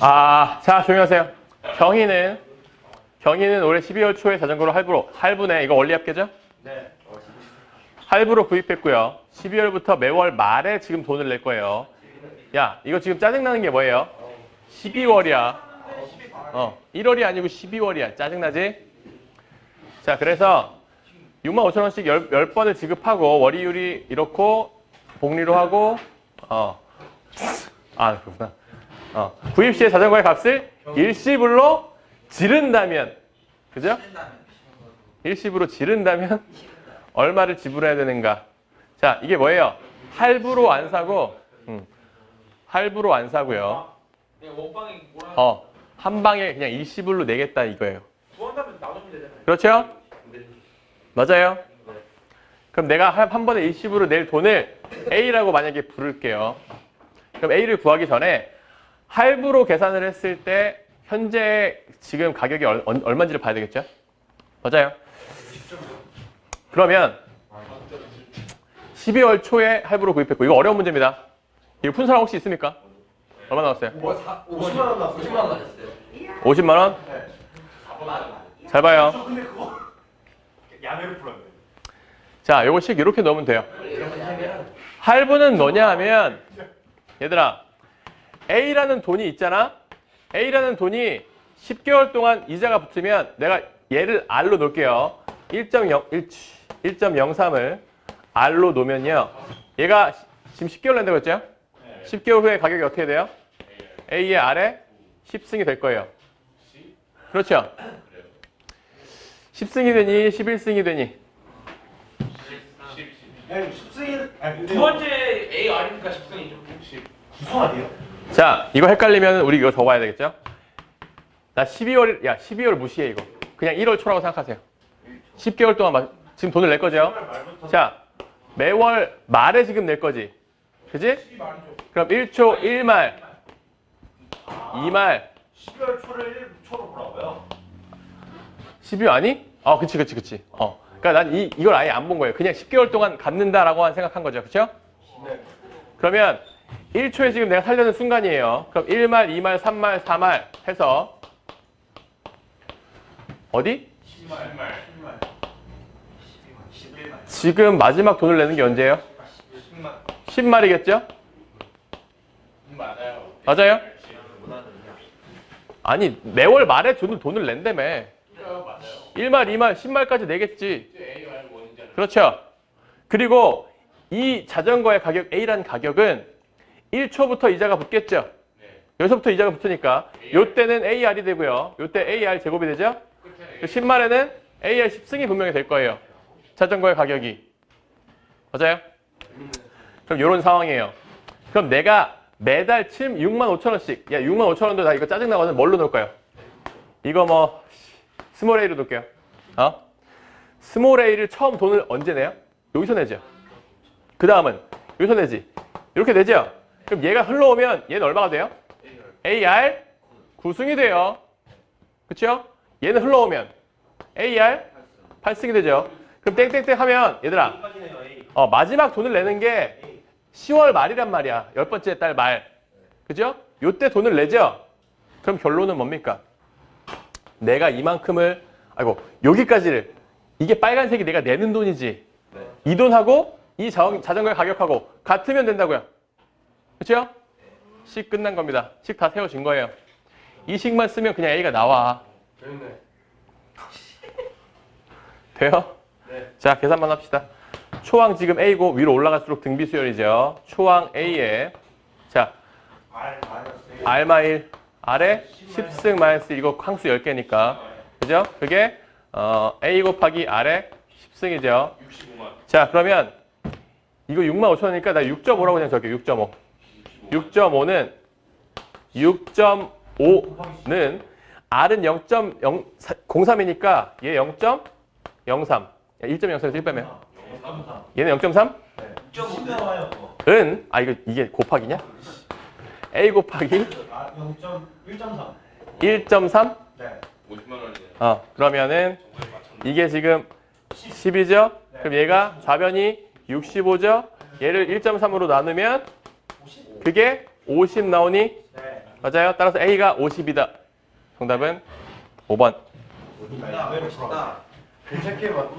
아, 자, 조용히 하세요. 경희는, 경희는 올해 12월 초에 자전거로 할부로, 할부네, 이거 원리 합계죠? 네. 할부로 구입했고요. 12월부터 매월 말에 지금 돈을 낼 거예요. 야, 이거 지금 짜증나는 게 뭐예요? 12월이야. 어, 1월이 아니고 12월이야. 짜증나지? 자, 그래서 6만 5천 원씩 10, 10번을 지급하고 월이율이 이렇고 복리로 하고 어. 아, 그렇구나. 어, 구입 시에 자전거의 값을 일시불로 지른다면 그죠? 일시불로 지른다면 얼마를 지불해야 되는가? 자, 이게 뭐예요? 할부로 안 사고 음, 할부로 안 사고요. 어, 한 방에 그냥 일시불로 내겠다 이거예요. 그렇죠? 맞아요. 그럼 내가 한, 한 번에 일시불로 낼 돈을 A라고 만약에 부를게요. 그럼 A를 구하기 전에 할부로 계산을 했을 때 현재 지금 가격이 얼, 얼- 얼마인지를 봐야 되겠죠? 맞아요. 그러면 12월 초에 할부로 구입했고 이거 어려운 문제입니다. 이거 푼 사람 혹시 있습니까? 얼마 나왔어요? 50만 원 나왔어요. 50만 원 나왔어요. 50만 원? 잘 봐요. 자, 요거씩 이렇게 넣으면 돼요. 할부는 뭐냐 하면 얘들아 A라는 돈이 있잖아. A라는 돈이 10개월 동안 이자가 붙으면 내가 얘를 R로 놓을게요. 1.0 1.03을 R로 놓으면요. 얘가 지금 10개월 낸다고 했죠? 10개월 후에 가격이 어떻게 돼요? A의 R에 10승이 될 거예요. 그렇죠? 10승이 되니 11승이 되니 아니, 십승일 아니 근데 두 번째 A R이니까 10승이죠. 10. 구성하대요? 자, 이거 헷갈리면 우리 이거 적어야 되겠죠? 나 12월, 야, 12월 무시해, 이거. 그냥 1월 초라고 생각하세요. 10개월 동안 마- 지금 돈을 낼 거죠? 자, 매월 말에 지금 낼 거지. 그지? 그럼 1초 1말, 2말, 12월 초를 1 초로 보라고요? 12월 아니? 어, 그치, 그치, 그치. 어. 그니까 난 이, 이걸 아예 안 본 거예요. 그냥 10개월 동안 갚는다라고 생각한 거죠. 그쵸? 네. 그러면 1초에 지금 내가 살려는 순간이에요. 그럼 1말, 2말, 3말, 4말 해서 어디? 10말. 11말. 지금 마지막 돈을 내는 게 언제예요? 10만. 10말이겠죠? 맞아요. 맞아요? 아니 매월 말에 돈을, 돈을 낸다며 맞아요. 1말, 2말, 10말까지 내겠지. 그렇죠? 그리고 이 자전거의 가격 A라는 가격은 1초부터 이자가 붙겠죠? 네. 여기서부터 이자가 붙으니까 요때는 AR이 되고요. 요때 AR 제곱이 되죠? 그 10말에는 AR 10승이 분명히 될 거예요. 자전거의 가격이. 맞아요? 그럼 이런 상황이에요. 그럼 내가 매달 침 6만 5천 원씩. 야, 6만 5천 원도 나 이거 짜증나거든. 뭘로 놓을까요? 이거 뭐 스몰 A로 놓을게요. 어? 스몰 A를 처음 돈을 언제 내요? 여기서 내죠. 그 다음은 여기서 내지. 이렇게 내죠. 그럼 얘가 흘러오면 얘는 얼마가 돼요? AR 9승이 돼요. 그쵸? 얘는 흘러오면 AR 8승이 되죠. 그럼 땡땡땡 하면 얘들아. 어, 마지막 돈을 내는 게 10월 말이란 말이야. 열 번째 달 말. 그죠? 요때 돈을 내죠? 그럼 결론은 뭡니까? 내가 이만큼을, 아이고, 여기까지를, 이게 빨간색이 내가 내는 돈이지. 이 돈하고 이 자- 자전거의 가격하고 같으면 된다고요. 그죠? 식 끝난 겁니다. 식 다 세워진 거예요. 이 식만 쓰면 그냥 A가 나와. 됐네. 돼요? 네. 자, 계산만 합시다. 초항 지금 A고 위로 올라갈수록 등비 수열이죠. 초항 A에 자, R 마일 R에 10승 마이너스 이거 항수 10개니까. 그죠? 그게 어, A 곱하기 R에 10승이죠. 65만. 자, 그러면 이거 6만 5천 원이니까 나 6.5라고 그냥 적게 6.5. 6.5는 6.5는 R은 0.03이니까 얘 0.03. 1.03에서 1 빼면. 얘는 0.3? 6.5 나와요. 그거. 은, 아, 이거, 이게 곱하기냐? A 곱하기 아 0.1.3. 1.3? 네. 50만 원이네. 어, 그러면은. 이게 지금 10이죠? 그럼 얘가 좌변이 65죠? 얘를 1.3으로 나누면 그게 50 나오니 네. 맞아요. 따라서 A가 50이다. 정답은 5번. 나 외롭다. 괜찮게 봐.